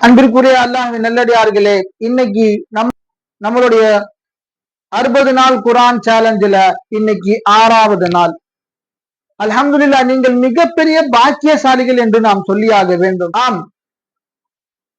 அன்பிற்குரிய அல்லாஹ் நல்லடியார்களே இன்னைக்கு நம் நம்மளுடைய அறுபது நாள் குரான் சேலஞ்சில இன்னைக்கு ஆறாவது நாள். அலமதுல்லா நீங்கள் மிகப்பெரிய பாக்கியசாலிகள் என்று நாம் சொல்லியாக வேண்டும். ஆம்.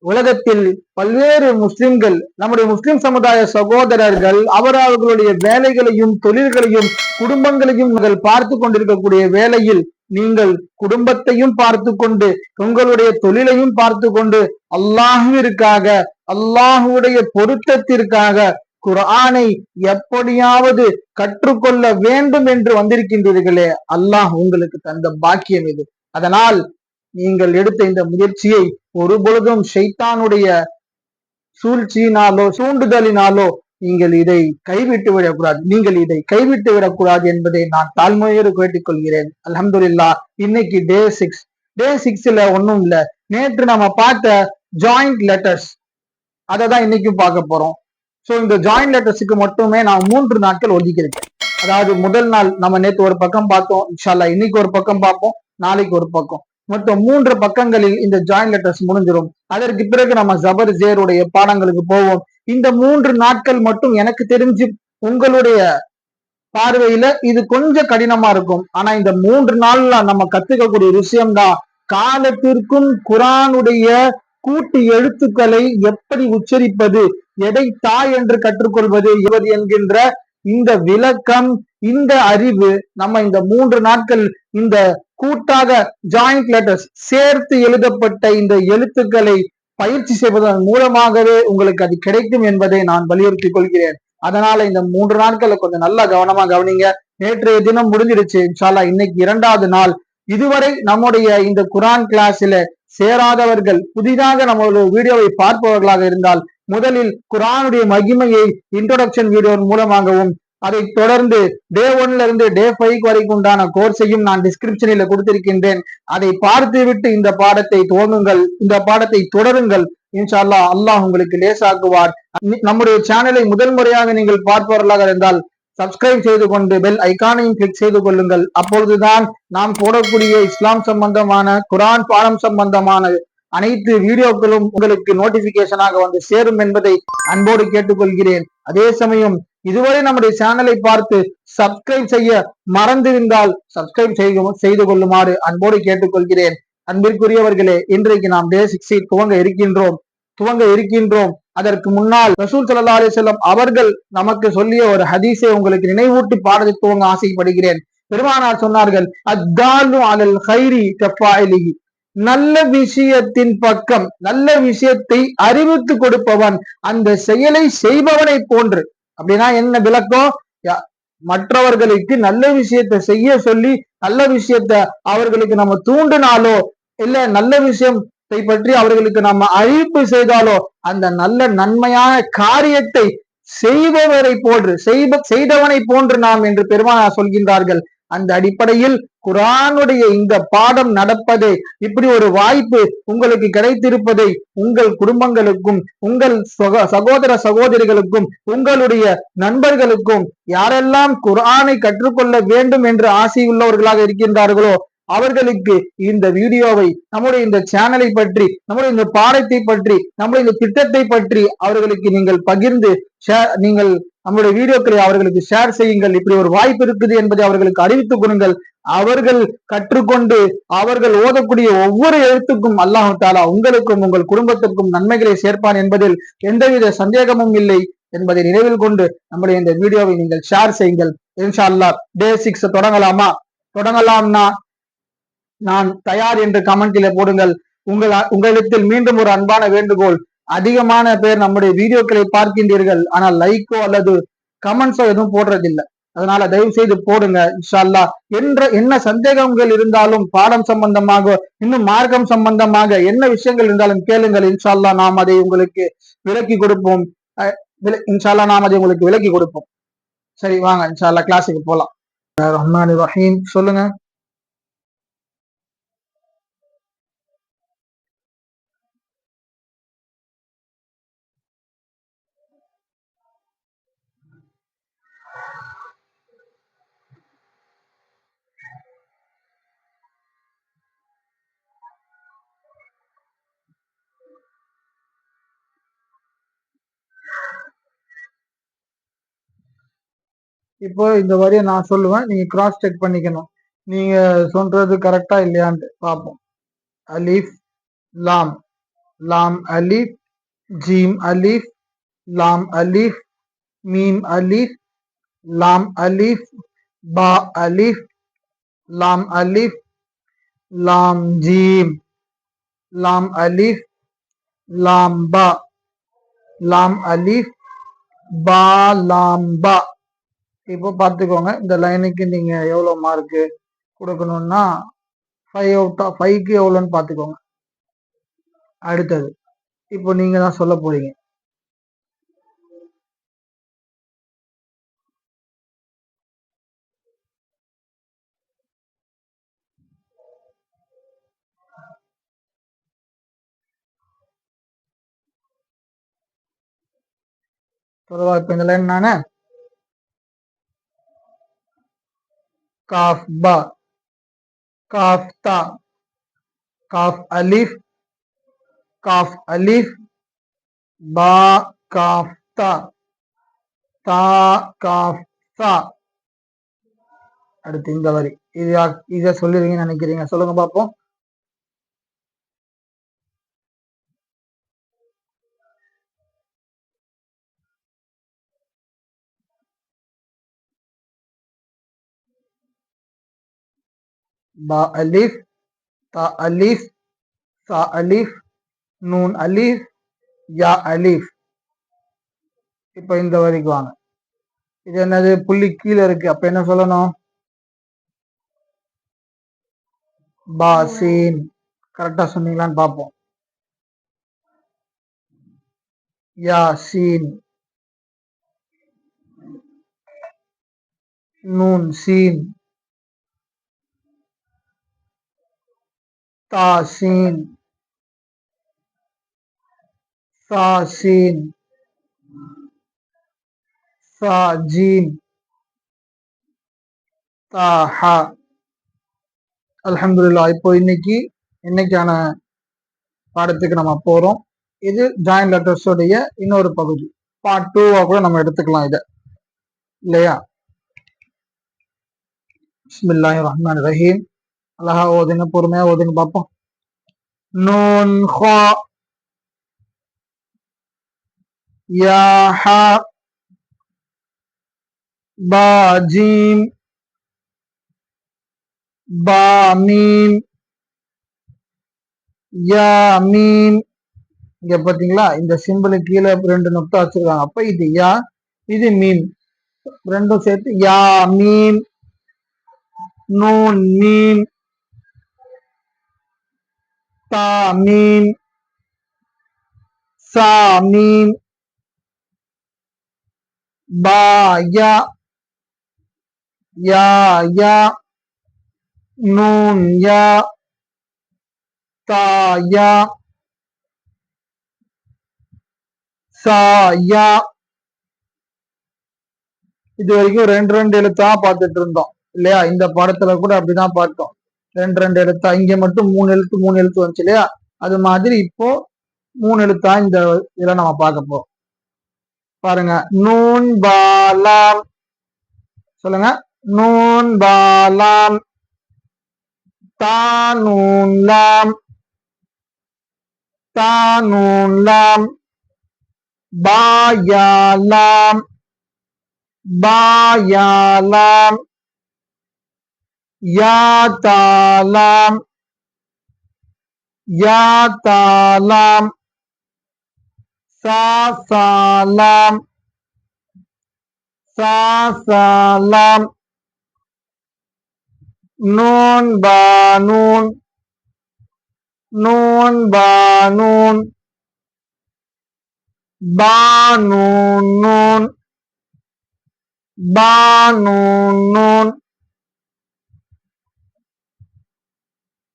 உலகத்தில் பல்வேறு முஸ்லிம்கள் நம்முடைய முஸ்லிம் சமுதாய சகோதரர்கள் அவர் அவர்களுடைய வேலைகளையும் தொழில்களையும் குடும்பங்களையும் பார்த்து கொண்டிருக்கக்கூடிய வேலையில் நீங்கள் குடும்பத்தையும் பார்த்து கொண்டு உங்களுடைய தொழிலையும் பார்த்து கொண்டு அல்லாஹுவிற்காக அல்லாஹுடைய பொருத்தத்திற்காக குர்ஆனை எப்படியாவது கற்றுக்கொள்ள வேண்டும் என்று வந்திருக்கின்றீர்களே அல்லாஹ் உங்களுக்கு தந்த பாக்கியம் இது. அதனால் நீங்கள் எடுத்த இந்த முயற்சியை ஒருபொழுதும் ஷைத்தானுடைய சூழ்ச்சியினாலோ சூண்டுதலினாலோ நீங்கள் இதை கைவிட்டு விடக்கூடாது. நீங்கள் இதை கைவிட்டு விடக்கூடாது என்பதை நான் தாழ்மையோடு கேட்டுக்கொள்கிறேன். அலமதுல்லா இன்னைக்கு டே சிக்ஸ் டே சிக்ஸ்ல ஒண்ணும் இல்ல. நேற்று நம்ம பார்த்த ஜாயிண்ட் லெட்டர்ஸ் அதை தான் இன்னைக்கும் பார்க்க போறோம். ஸோ இந்த ஜாயிண்ட் லெட்டர்ஸுக்கு மட்டுமே நான் மூன்று நாட்கள் ஒதுக்கியிருக்கேன். அதாவது முதல் நாள் நம்ம நேற்று ஒரு பக்கம் பார்த்தோம். இன்ஷால்லா இன்னைக்கு ஒரு பக்கம் பார்ப்போம். நாளைக்கு ஒரு பக்கம். மொத்தம் மூன்று பக்கங்களில் இந்த ஜாயிண்ட் லெட்டர்ஸ் முடிஞ்சிடும் அதற்கு பிறகு நம்ம ஜபர் ஜேருடைய பாடங்களுக்கு போவோம். இந்த மூன்று நாட்கள் மட்டும் எனக்கு தெரிஞ்சு உங்களுடைய பார்வையில இது கொஞ்சம் கடினமா இருக்கும். ஆனா இந்த மூன்று நாள்ல நம்ம கத்துக்கக்கூடிய விஷயம்தான். காலத்திற்கும் குரானுடைய கூட்டு எழுத்துக்களை எப்படி உச்சரிப்பது எதை தாய் என்று கற்றுக்கொள்வது இவர் என்கின்ற இந்த விளக்கம் இந்த அறிவு நம்ம இந்த மூன்று நாட்கள் இந்த கூட்டாக ஜாயிண்ட் லெட்டர்ஸ் சேர்த்து எழுதப்பட்ட இந்த எழுத்துக்களை பயிற்சி செய்வதன் மூலமாகவே உங்களுக்கு அது கிடைக்கும் என்பதை நான் வலியுறுத்தி கொள்கிறேன். அதனால இந்த மூன்று நாட்களை கொஞ்சம் நல்லா கவனமா கவனிங்க. நேற்றைய தினம் முடிஞ்சிருச்சு இன்ஷால்லா இன்னைக்கு இரண்டாவது நாள். இதுவரை நம்முடைய இந்த குரான் கிளாஸ்ல சேராதவர்கள் புதிதாக நம்மளுடைய வீடியோவை பார்ப்பவர்களாக இருந்தால் முதலில் குரானுடைய மகிமையை இன்ட்ரோடக்ஷன் வீடியோ மூலமாகவும் அதை தொடர்ந்து டே ஒன்ல இருந்து டே ஃபைவ் வரைக்கும் உண்டான கோர்ஸையும் நான் டிஸ்கிரிப்ஷனில் கொடுத்திருக்கின்றேன். அதை பார்த்துவிட்டு இந்த பாடத்தை துவங்குங்கள். இந்த பாடத்தை தொடருங்கள். இன்ஷா அல்லாஹ் அல்லாஹ் உங்களுக்கு லேசாக்குவார். நம்முடைய சேனலை முதல் முறையாக நீங்கள் பார்ப்பவர்களாக இருந்தால் சப்ஸ்கிரைப் செய்து கொண்டு பெல் ஐக்கானையும் கிளிக் செய்து கொள்ளுங்கள். அப்பொழுதுதான் நாம் போடக்கூடிய இஸ்லாம் சம்பந்தமான குரான் பாடம் சம்பந்தமான அனைத்து வீடியோக்களும் உங்களுக்கு நோட்டிபிகேஷனாக வந்து சேரும் என்பதை அன்போடு கேட்டுக்கொள்கிறேன். அதே சமயம் இதுவரை நம்முடைய சேனலை பார்த்து சப்ஸ்கிரைப் செய்ய மறந்திருந்தால் சப்ஸ்கிரைப் செய்து கொள்ளுமாறு அன்போடு கேட்டுக்கொள்கிறேன். அன்பிற்குரியவர்களே இன்றைக்கு நாம் டே சிக்ஸை துவங்க இருக்கின்றோம். துவங்க இருக்கின்றோம். அதற்கு முன்னால் ரசூல் சல்லா அலி செல்லம் அவர்கள் நமக்கு சொல்லிய ஒரு ஹதீஸை உங்களுக்கு நினைவூட்டி பாடத்தை துவங்க ஆசைப்படுகிறேன். பெருமானார் சொன்னார்கள் அத்தாலு அலல் ஹைரி நல்ல விஷயத்தின் பக்கம் நல்ல விஷயத்தை அறிவித்து கொடுப்பவன் அந்த செயலை செய்பவனை போன்று அப்படின்னா என்ன விளக்கம்? மற்றவர்களுக்கு நல்ல விஷயத்தை செய்ய சொல்லி நல்ல விஷயத்த அவர்களுக்கு நம்ம தூண்டினாலோ இல்ல நல்ல விஷயத்தை பற்றி அவர்களுக்கு நம்ம அழிப்பு செய்தாலோ அந்த நல்ல நன்மையான காரியத்தை செய்பவரை போன்று செய்ப செய்தவனை போன்று நாம் என்று பெருமானா சொல்கின்றார்கள். அந்த அடிப்படையில் குரானுடைய இந்த பாடம் நடப்பதை இப்படி ஒரு வாய்ப்பு உங்களுக்கு கிடைத்திருப்பதை உங்கள் குடும்பங்களுக்கும் உங்கள் சகோதர சகோதரிகளுக்கும் உங்களுடைய நண்பர்களுக்கும் யாரெல்லாம் குரானை கற்றுக்கொள்ள வேண்டும் என்று ஆசையுள்ளவர்களாக இருக்கின்றார்களோ அவர்களுக்கு இந்த வீடியோவை நம்முடைய இந்த சேனலை பற்றி நம்முடைய இந்த பாடத்தை பற்றி நம்முடைய இந்த திட்டத்தை பற்றி அவர்களுக்கு நீங்கள் பகிர்ந்து நீங்கள் நம்முடைய வீடியோக்களை அவர்களுக்கு ஷேர் செய்யுங்கள். இப்படி ஒரு வாய்ப்பு இருக்குது என்பதை அவர்களுக்கு அறிவித்துக் கொடுங்கள் அவர்கள் கற்றுக்கொண்டு அவர்கள் ஓதக்கூடிய ஒவ்வொரு எழுத்துக்கும் அல்லாஹு தாலா உங்களுக்கும் உங்கள் குடும்பத்திற்கும் நன்மைகளை சேர்ப்பான் என்பதில் எந்தவித சந்தேகமும் இல்லை என்பதை நினைவில் கொண்டு நம்முடைய இந்த வீடியோவை நீங்கள் ஷேர் செய்யுங்கள். இன்ஷா அல்லா டே சிக்ஸ் தொடங்கலாமா? தொடங்கலாம்னா நான் தயார் என்று கமெண்ட்ல போடுங்கள். உங்கள் உங்களிடத்தில் மீண்டும் ஒரு அன்பான வேண்டுகோள். அதிகமான பேர் நம்முடைய வீடியோக்களை பார்க்கின்றீர்கள். ஆனால் லைக்கோ அல்லது கமெண்ட்ஸோ எதுவும் போடுறதில்லை. அதனால தயவு செய்து போடுங்க இன்ஷால்லா என்ற என்ன சந்தேகங்கள் இருந்தாலும் பாடம் சம்பந்தமாக இன்னும் மார்க்கம் சம்பந்தமாக என்ன விஷயங்கள் இருந்தாலும் கேளுங்கள். இன்ஷால்லா நாம் அதை உங்களுக்கு விலக்கி கொடுப்போம். இன்ஷால்லா நாம் அதை உங்களுக்கு விலக்கி கொடுப்போம். சரி வாங்க இன்ஷால்லா கிளாஸுக்கு போலாம். ரஹ்மான் ரஹீம் சொல்லுங்க. இப்போ இந்த வரியை நான் சொல்லுவேன். நீங்க கிராஸ் செக் பண்ணிக்கணும். நீங்க சொல்றது கரெக்டா இல்லையான்ட்டு பார்ப்போம். அலிஃப் லாம். லாம் அலிஃப் ஜீம் அலிஃப் லாம் அலிஃப் மீம் அலிஃப் லாம் அலிஃப் பா அலிஃப் லாம் அலிஃப் லாம் ஜீம் லாம் அலிஃப் லாம் பா. லாம் அலிஃப் பா லாம் பா. இப்போ பார்த்துக்கோங்க இந்த லைனுக்கு நீங்கள் எவ்வளோ மார்க்கு கொடுக்கணும்னா ஃபைவ் அவுட் ஆஃப் ஃபைவ்க்கு எவ்வளோன்னு பார்த்துக்கோங்க. அடுத்தது இப்போ நீங்கள் தான் சொல்ல போகிறீங்க சொல்லவா இப்போ இந்த லைன் நானே காஃப் பா காஃப் தா காஃப் அலிஃப் காஃப் அலிஃப் பா காஃப்தா தா தா காஃப் அடுத்து இந்த வரி. இது இதை சொல்லிடுவீங்கன்னு நினைக்கிறீங்க. சொல்லுங்க பார்ப்போம். பா அலிஃப் தா அலிஃப் ألف அலிஃப் நூன் அலிஃப் யா இப்போ இந்த வரிக்கு வாங்க. இது என்னது? புள்ளி கீழே இருக்கு. அப்ப என்ன சொல்லணும்? பாசீன் கரெக்டா சொன்னீங்களான்னு பார்ப்போம். யாசீன் நூன் சீன். தாசீன் சாசீன் சாஜீன். தாஹா. அலமதுல்லா இப்போ இன்னைக்கு இன்னைக்கான பாடத்துக்கு நம்ம போறோம். இது ஜாயின் லெட்டர்ஸோடைய இன்னொரு பகுதி. பார்ட் டூவா கூட நம்ம எடுத்துக்கலாம் இதை. இல்லையா? ரஹீம் அழகா ஓதுங்க பொறுமையா ஓதுங்க பார்ப்போம் நூன் ஹா. யா ஹா. பா ஜீம். பா மீம். யா மீம். இங்க பாத்தீங்களா? இந்த சிம்பிள் கீழே ரெண்டு நொட்டா வச்சிருக்காங்க. அப்ப இது யா இது மீன் ரெண்டும் சேர்த்து யா மீன் நூன் மீன் ta mim sa mim ba ya ya ya nun ya ta ya sa ya இது வரைக்கும் ரெண்டு ரெண்டு எழுத்தா பார்த்துட்டு இருந்தோம். இல்லையா? இந்த படத்துல கூட அப்படிதான் பார்த்தோம். ரெண்டு ரெண்டு எழுத்தா. இங்க மட்டும் மூணு எழுத்து மூணு எழுத்து வந்துச்சு இல்லையா? அது மாதிரி இப்போ மூணு எழுத்தா இந்த இதுல நம்ம பார்க்க போறோம். பாருங்க. நூன் பாலாம் சொல்லுங்க. நூன் பாலாம் தா நூன் லாம். தா லாம். பாயாலாம் பாயாலாம் ya talam ya talam sa salam sa salam nun. Banun nun banun banun nun banun nun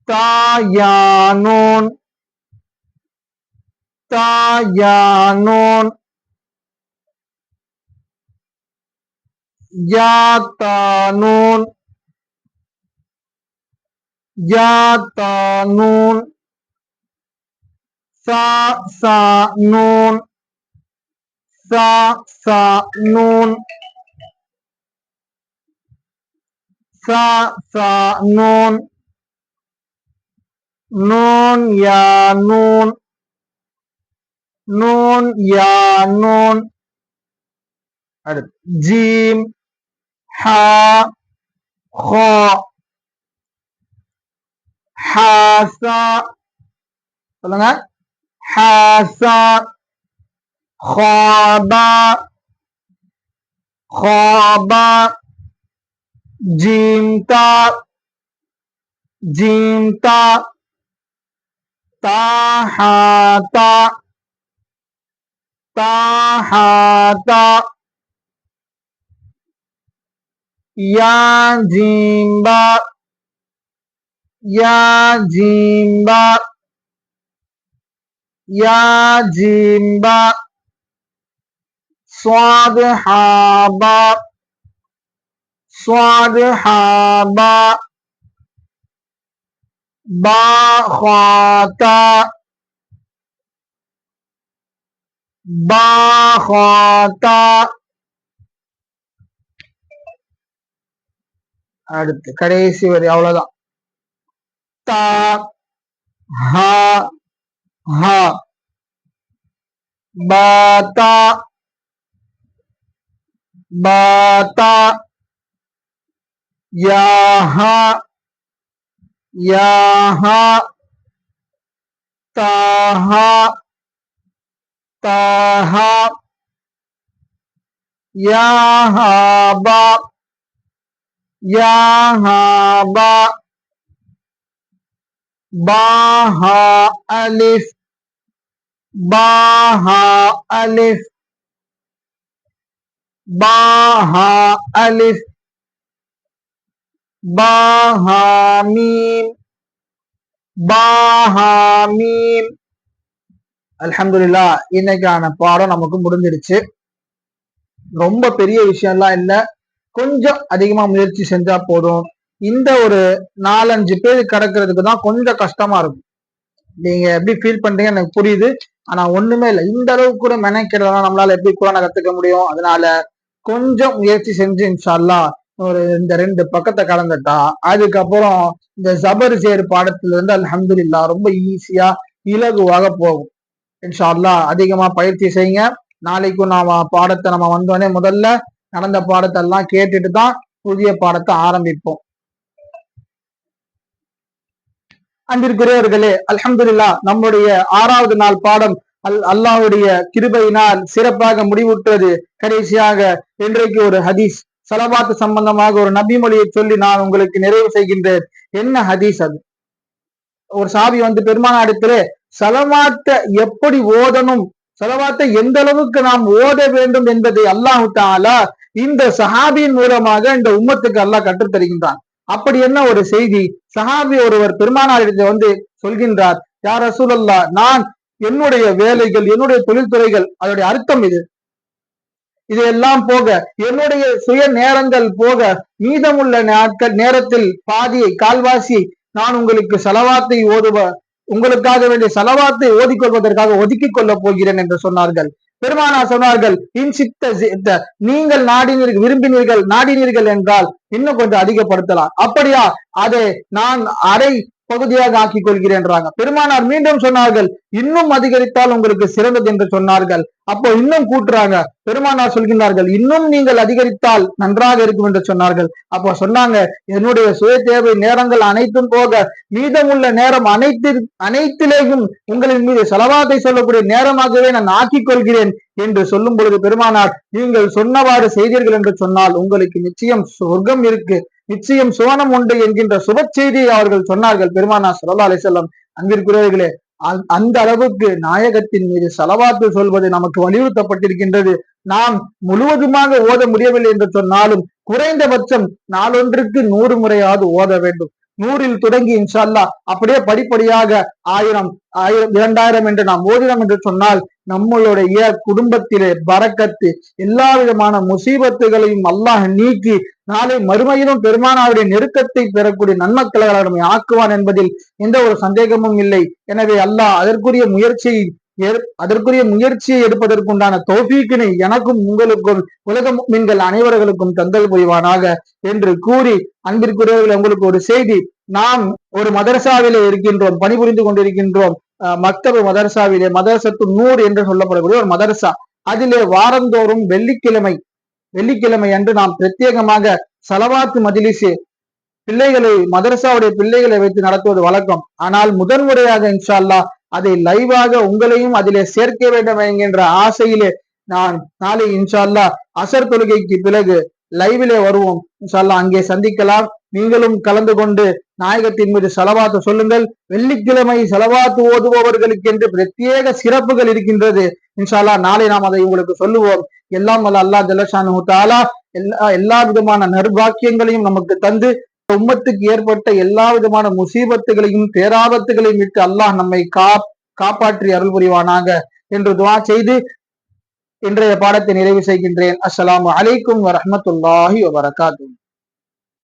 tayanun. Tayanun. Yatanun. Yatanun. Sa sa nun sa sa nun sa sa nun নুন ইয়া নুন নুন ইয়া নুন আর জিম হা খ হাসা বলো না হাসা খাবা খাবা জিমতা জিমতা তাহাত তাহাত। ইয়াজিম্বা ইয়াজিম্বা ইয়াজিম্বা সাদহাবা সাদহাবা பாஹாத பாஹாத அடுத்து கடைசி வரி அவ்வளவுதான். தா ஹா ஹா. பாத்தா பாத்தா யாஹா யாஹா தாஹா தாஹா யாஹாபா யாஹாபா பாஹா அலிஃப் பாஹா அலிஃப் பாஹா அலிஃப் பாஹாமீம் பாஹாமீம் பாஹா மீம் இன்னைக்கான பாடம் நமக்கு முடிஞ்சிடுச்சு. ரொம்ப பெரிய விஷயம்லாம் இல்ல. கொஞ்சம் அதிகமா முயற்சி செஞ்சா போதும். இந்த ஒரு நாலஞ்சு பேர் கிடக்கிறதுக்கு தான் கொஞ்சம் கஷ்டமா இருக்கும். நீங்க எப்படி ஃபீல் பண்றீங்க எனக்கு புரியுது. ஆனா ஒண்ணுமே இல்லை. இந்த அளவுக்கு கூட மெனக்கிறதா நம்மளால எப்படி குரானை கத்துக்க முடியும்? அதனால கொஞ்சம் முயற்சி செஞ்சு இன்ஷால்லா ஒரு இந்த ரெண்டு பக்கத்தை கலந்துட்டா அதுக்கப்புறம் இந்த ஜபர் சேர் பாடத்துல இருந்து அலமதுல்லா ரொம்ப ஈஸியா இலகுவாக போகும். இன்ஷால்லா அதிகமா பயிற்சி செய்யுங்க. நாளைக்கும் நாம பாடத்தை நம்ம வந்தோடனே முதல்ல நடந்த பாடத்தை எல்லாம் கேட்டுட்டு தான் புதிய பாடத்தை ஆரம்பிப்போம். அன்பிற்குரியவர்களே அலமதுல்லா நம்முடைய ஆறாவது நாள் பாடம் அல் அல்லாஹ்வுடைய கிருபையினால் சிறப்பாக முடிவுற்றது. கடைசியாக இன்றைக்கு ஒரு ஹதீஸ். சலவாத்து சம்பந்தமாக ஒரு நபி மொழியை சொல்லி நான் உங்களுக்கு நிறைவு செய்கின்றேன். என்ன ஹதீஸ் அது? ஒரு சாபி வந்து பெருமானாடத்திலே சலவாத்தை எப்படி ஓதணும்? சலவாத்தை எந்த அளவுக்கு நாம் ஓத வேண்டும் என்பதை அல்லாஹு தாலா இந்த சஹாபியின் மூலமாக இந்த உம்மத்துக்கு அல்லாஹ் கற்றுத் தருகின்றான். அப்படி என்ன ஒரு செய்தி? சஹாபி ஒருவர் பெருமானாரிடத்தில் வந்து சொல்கின்றார் யார் ரசூலல்லா நான் என்னுடைய வேலைகள் என்னுடைய தொழில்துறைகள் அதோடைய அர்த்தம் இது. இதையெல்லாம் போக என்னுடைய சுய நேரங்கள் போக மீதமுள்ள நாட்கள் நேரத்தில் பாதியை கால்வாசியை நான் உங்களுக்கு செலவாத்தை ஓதுவ உங்களுக்காக வேண்டிய செலவாத்தை ஓதிக்கொள்வதற்காக ஒதுக்கிக் கொள்ளப் போகிறேன் என்று சொன்னார்கள். பெருமானா சொன்னார்கள் இன்சித்த நீங்கள் நாடினீர்கள் விரும்பினீர்கள் நாடினீர்கள் என்றால் இன்னும் கொஞ்சம் அதிகப்படுத்தலாம். அப்படியா? அதை நான் அரை பகுதியாக ஆக்கிக் கொள்கிறேன்றாங்க பெருமானார் மீண்டும் சொன்னார்கள் இன்னும் அதிகரித்தால் உங்களுக்கு சிறந்தது என்று சொன்னார்கள். அப்போ இன்னும் கூட்டுறாங்க பெருமானார் சொல்கின்றார்கள் இன்னும் நீங்கள் அதிகரித்தால் நன்றாக இருக்கும் என்று சொன்னார்கள். அப்போ சொன்னாங்க என்னுடைய சுய தேவை நேரங்கள் அனைத்தும் போக மீதமுள்ள நேரம் அனைத்து அனைத்திலேயும் உங்களின் மீது செலவாத்தை சொல்லக்கூடிய நேரமாகவே நான் ஆக்கிக் கொள்கிறேன் என்று சொல்லும் பொழுது பெருமானார் நீங்கள் சொன்னவாறு செய்தீர்கள் என்று சொன்னால் உங்களுக்கு நிச்சயம் சொர்க்கம் இருக்கு. நிச்சயம் சுவனம் உண்டு என்கின்ற சுப செய்தியை அவர்கள் சொன்னார்கள். பெருமானா சல்லா அலிசல்லம் அன்பிற்குரியவர்களே அந்த அளவுக்கு நாயகத்தின் மீது செலவாத்து சொல்வது நமக்கு வலியுறுத்தப்பட்டிருக்கின்றது. நாம் முழுவதுமாக ஓத முடியவில்லை என்று சொன்னாலும் குறைந்தபட்சம் நாளொன்றுக்கு நூறு முறையாவது ஓத வேண்டும். நூறில் தொடங்கி இன்ஷால்லா அப்படியே படிப்படியாக ஆயிரம் ஆயிரம் இரண்டாயிரம் என்று நாம் ஓதினோம் என்று சொன்னால் நம்மளுடைய குடும்பத்திலே பறக்கத்து எல்லா விதமான முசீபத்துகளையும் அல்லாஹ் நீக்கி நாளை மறுமையிலும் பெருமானாருடைய நெருக்கத்தை பெறக்கூடிய நன்மக்களை ஆக்குவான் என்பதில் எந்த ஒரு சந்தேகமும் இல்லை. எனவே அல்லாஹ் அதற்குரிய முயற்சியை அதற்குரிய முயற்சியை எடுப்பதற்குண்டான தோஃபீக்கினை எனக்கும் உங்களுக்கும் உலக மீன்கள் அனைவர்களுக்கும் தந்தல் புரிவானாக என்று கூறி அன்பிற்குரியவர்கள் உங்களுக்கு ஒரு செய்தி. நாம் ஒரு மதரசாவிலே இருக்கின்றோம் பணிபுரிந்து கொண்டிருக்கின்றோம். அஹ் மதரசாவிலே மதரசத்து நூறு என்று சொல்லப்படக்கூடிய ஒரு மதரசா. அதிலே வாரந்தோறும் வெள்ளிக்கிழமை வெள்ளிக்கிழமை அன்று நாம் பிரத்யேகமாக சலவாத்து மஜ்லிஸ் பிள்ளைகளை மதரசாவுடைய பிள்ளைகளை வைத்து நடத்துவது வழக்கம். ஆனால் முதன்முறையாக இன்ஷா அல்லாஹ் அதை லைவாக உங்களையும் அதிலே சேர்க்க வேண்டும் என்கின்ற ஆசையிலே நான் நாளை இன்ஷா அல்லாஹ் அசர் தொழுகைக்கு பிறகு லைவிலே வருவோம். இன்ஷால்லா அங்கே சந்திக்கலாம். நீங்களும் கலந்து கொண்டு நாயகத்தின் மீது செலவாத்து சொல்லுங்கள். வெள்ளிக்கிழமை செலவாத்து ஓதுபவர்களுக்கு என்று பிரத்யேக சிறப்புகள் இருக்கின்றது. இன்ஷால்லா நாளை நாம் அதை உங்களுக்கு சொல்லுவோம். எல்லாம் வல்ல அல்லாஹ் ஜல்லஷானு தாலா எல்லா எல்லா விதமான நர்பாக்கியங்களையும் நமக்கு தந்து உம்மத்துக்கு ஏற்பட்ட எல்லா விதமான முசீபத்துகளையும் பேராபத்துகளையும் விட்டு அல்லாஹ் நம்மை கா காப்பாற்றி அருள் புரிவானாக என்று துவா செய்து இன்றைய பாடத்தை நிறைவு செய்கின்றேன். அஸ்லாம் அலைக்கும் வரமத்துல்லாஹி வபரகாத்து